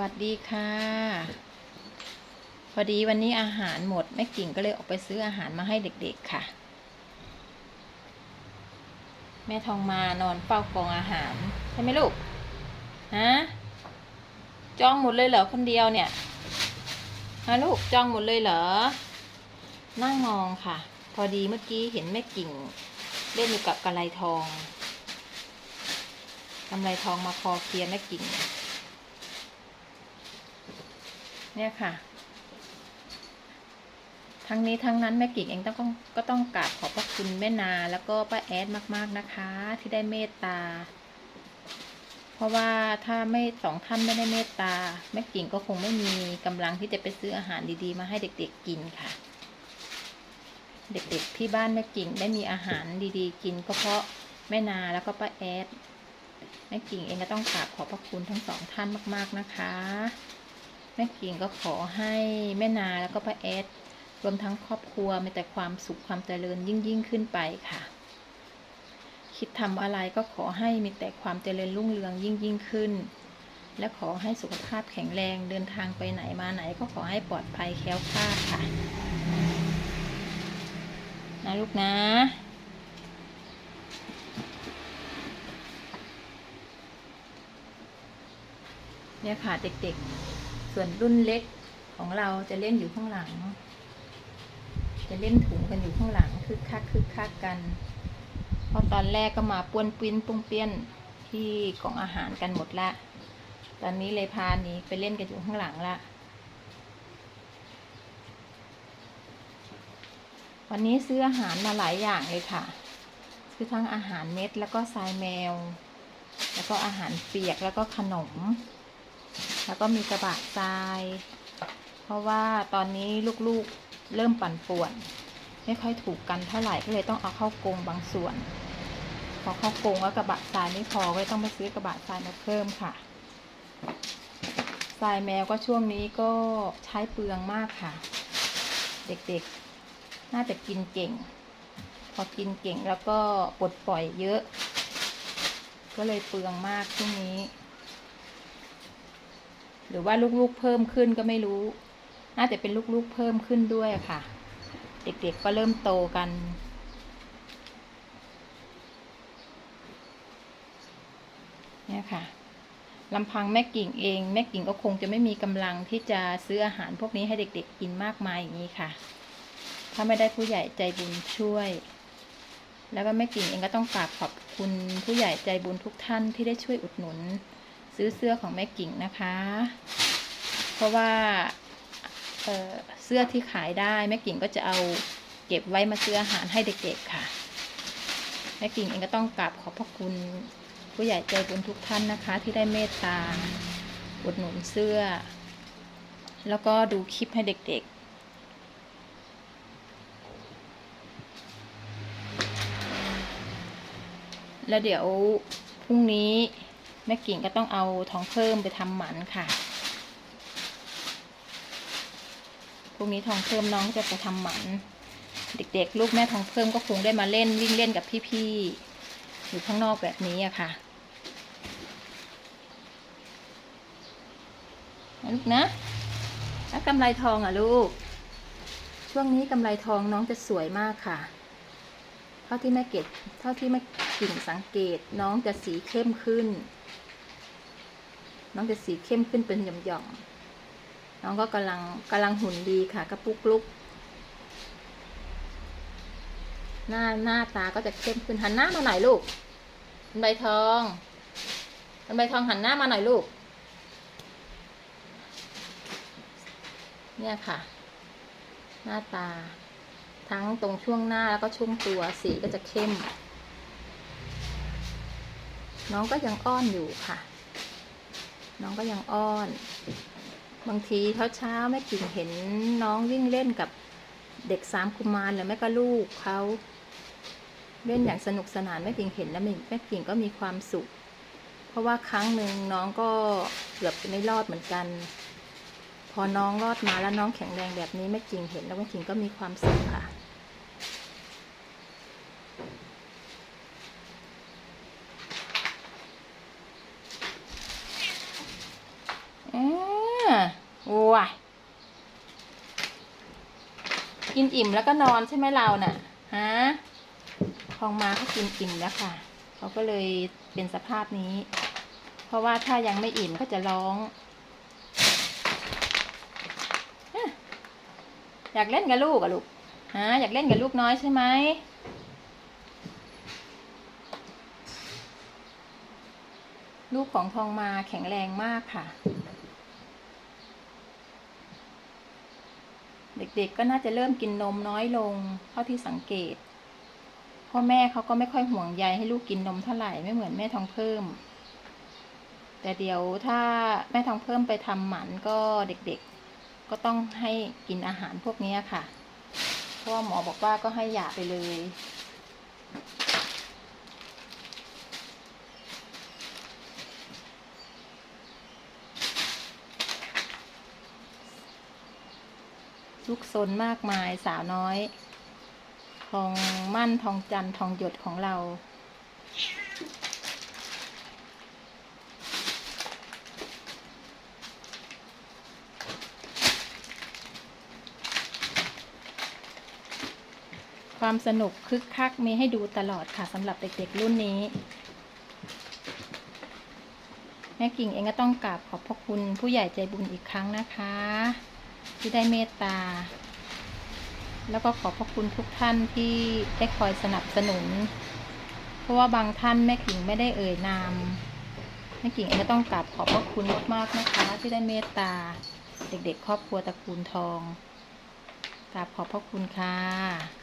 วัสดีค่ะ พอดีวันนี้อาหารหมดแม่กิ่งก็เลยออกไปซื้ออาหารมาให้เด็กๆค่ะ แม่ทองมานอนเฝ้ากองอาหาร ใช่ไหมลูกฮะจองหมดเลยเหรอคนเดียวเนี่ยฮะลูกจองหมดเลยเหรอ นั่งมองค่ะ พอดีเมื่อกี้เห็นแม่กิ่งเล่นอยู่กับกระไลทองกำไลทองมาคอเคลียร์แม่กิ่ง เนี่ยค่ะ ทั้งนี้ทั้งนั้นแม่กิ่งเองต้องก็ต้องกราบขอบพระคุณแม่นาแล้วก็ป้าแอดมากๆนะคะ ที่ได้เมตตา เพราะว่าถ้าไม่สองท่านไม่ได้เมตตาแม่กิ่งก็คงไม่มีกำลังที่จะไปซื้ออาหารดีๆ มาให้เด็กๆกินค่ะ เด็กๆที่บ้านแม่กิ่งได้มีอาหารดีๆ กินก็เพราะแม่นาแล้วก็ป้าแอดแม่กิ่งเองก็ต้องกราบขอบพระคุณทั้งสองท่านมาก ๆนะคะ แม่กิ่งก็ขอให้แม่นาแล้วก็ป้าแอดรวมทั้งครอบครัวมีแต่ความสุขความเจริญยิ่งยิ่งขึ้นไปค่ะ คิดทำอะไรก็ขอให้มีแต่ความเจริญรุ่งเรืองยิ่งยิ่งขึ้น และขอให้สุขภาพแข็งแรงเดินทางไปไหนมาไหนก็ขอให้ปลอดภัยแคล้วคลาดค่ะ นะลูกนะเนี่ยค่ะเด็กๆ ส่วนรุ่นเล็กของเราจะเล่นอยู่ข้างหลัง จะเล่นถุงกันอยู่ข้างหลังคึกคักคึกคักกัน เพราะตอนแรกก็มาป้วนปิ้นปุ้งเปี้ยนที่กล่องอาหารกันหมดละ ตอนนี้เลยพาหนี้ไปเล่นกันอยู่ข้างหลังละ วันนี้ซื้ออาหารมาหลายอย่างเลยค่ะ ซื้อทั้งอาหารเม็ดแล้วก็ทรายแมว แล้วก็อาหารเปียกแล้วก็ขนม แล้วก็มีกระบะทราย เพราะว่าตอนนี้ลูกๆเริ่มปั่นป่วน ไม่ค่อยถูกกันเท่าไหร่ก็เลยต้องเอาเข้ากรงบางส่วน พอเข้ากรงแล้วกระบะทรายไม่พอก็ต้องไปซื้อกระบะทรายมาเพิ่มค่ะทรายแมวก็ช่วงนี้ก็ใช้เปลืองมากค่ะ เด็กๆ น่าจะกินเก่ง พอกินเก่งแล้วก็ปลดปล่อยเยอะ ก็เลยเปลืองมากช่วงนี้ หรือว่าลูกๆเพิ่มขึ้นก็ไม่รู้ น่าจะเป็นลูกๆเพิ่มขึ้นด้วยค่ะ เด็กๆก็เริ่มโตกัน เนี่ยค่ะลำพังแม่กิ่งเอง แม่กิ่งก็คงจะไม่มีกำลังที่จะซื้ออาหารพวกนี้ให้เด็ก ๆ กินมากมายอย่างนี้ค่ะ ถ้าไม่ได้ผู้ใหญ่ใจบุญช่วย แล้วก็แม่กิ่งเองก็ต้องกราบขอบคุณผู้ใหญ่ใจบุญทุกท่านที่ได้ช่วยอุดหนุน ซื้อเสื้อของแม่กิ่งนะคะ เพราะว่าเเสื้อที่ขายได้แม่กิ่งก็จะเอาเก็บไว้มาซื้ออาหารให้เด็กๆค่ะ แม่กิ่งเองก็ต้องกราบขอบพระคุณผู้ใหญ่ใจบุญทุกท่านนะคะ ที่ได้เมตตาอุดหนุนเสื้อ แล้วก็ดูคลิปให้เด็กๆ แล้วเดี๋ยวพรุ่งนี้ แม่กิ่งก็ต้องเอาทองเพิ่มไปทำหมันค่ะ พรุ่งนี้ทองเพิ่มน้องจะไปทำหมัน เด็กๆ ลูกแม่ทองเพิ่มก็คงได้มาเล่นวิ่งเล่นกับพี่ๆ อยู่ข้างนอกแบบนี้อะค่ะลูกนะแล้วกำไรทองอะลูก ช่วงนี้กำไรทองน้องจะสวยมากค่ะ เท่าที่แม่เกดเท่าที่แม่กิ่งสังเกตน้องจะสีเข้มขึ้น น้องจะสีเข้มขึ้นเป็นหย่อมๆ น้องก็กำลังกำลังหุ่นดีค่ะกระปุกลุก หน้าหน้าตาก็จะเข้มขึ้นหันหน้ามาหน่อยลูกเป็นใบทองเป็นใบทองหันหน้ามาหน่อยลูก เนี่ยค่ะ หน้าตา ทั้งตรงช่วงหน้าแล้วก็ช่วงตัวสีก็จะเข้ม น้องก็ยังอ้อนอยู่ค่ะ น้องก็ยังอ้อน บางทีเช้าเช้าแม่กิ่งเห็นน้องวิ่งเล่นกับเด็กสามกุมารหรือแม่ก็ลูกเขาเล่นอย่างสนุกสนานแม่กิ่งเห็นแล้วแม่กิ่งก็มีความสุข เพราะว่าครั้งหนึ่งน้องก็เกือบจะไม่รอดเหมือนกัน พอน้องรอดมาแล้วน้องแข็งแรงแบบนี้แม่กิ่งเห็นแล้วแม่กิ่งก็มีความสุขค่ะเอ๊ะ ว้าย กินอิ่มแล้วก็นอนใช่ไหมเราน่ะฮะทองมาเขากินอิ่มแล้วค่ะ เขาก็เลยเป็นสภาพนี้ เพราะว่าถ้ายังไม่อิ่มก็จะร้อง อยากเล่นกับลูกอะลูกฮะอยากเล่นกับลูกน้อยใช่ไหมลูกของทองมาแข็งแรงมากค่ะ เด็กๆก็น่าจะเริ่มกินนมน้อยลงเท่าที่สังเกต พ่อแม่เขาก็ไม่ค่อยห่วงใยให้ลูกกินนมเท่าไหร่ไม่เหมือนแม่ทองเพิ่ม แต่เดี๋ยวถ้าแม่ทองเพิ่มไปทำหมันก็เด็กๆ ก็ต้องให้กินอาหารพวกนี้ค่ะ เพราะหมอบอกว่าก็ให้หยาไปเลย ลูกซนมากมายสาวน้อย ทองมั่นทองจันทร์ทองหยดของเราความสนุกคึกคักมีให้ดูตลอดค่ะสำหรับเด็กๆรุ่นนี้ แม่กิ่งเองก็ต้องกราบขอบพระคุณผู้ใหญ่ใจบุญอีกครั้งนะคะ ที่ได้เมตตา แล้วก็ขอบพระคุณทุกท่านที่ได้คอยสนับสนุน เพราะว่าบางท่านแม่กิ่งไม่ได้เอ่ยนามแม่กิ่งเองก็ต้องกราบขอบพระคุณมากๆนะคะ ที่ได้เมตตา เด็กๆ ครอบครัวตระกูลทองกราบขอบพระคุณค่ะ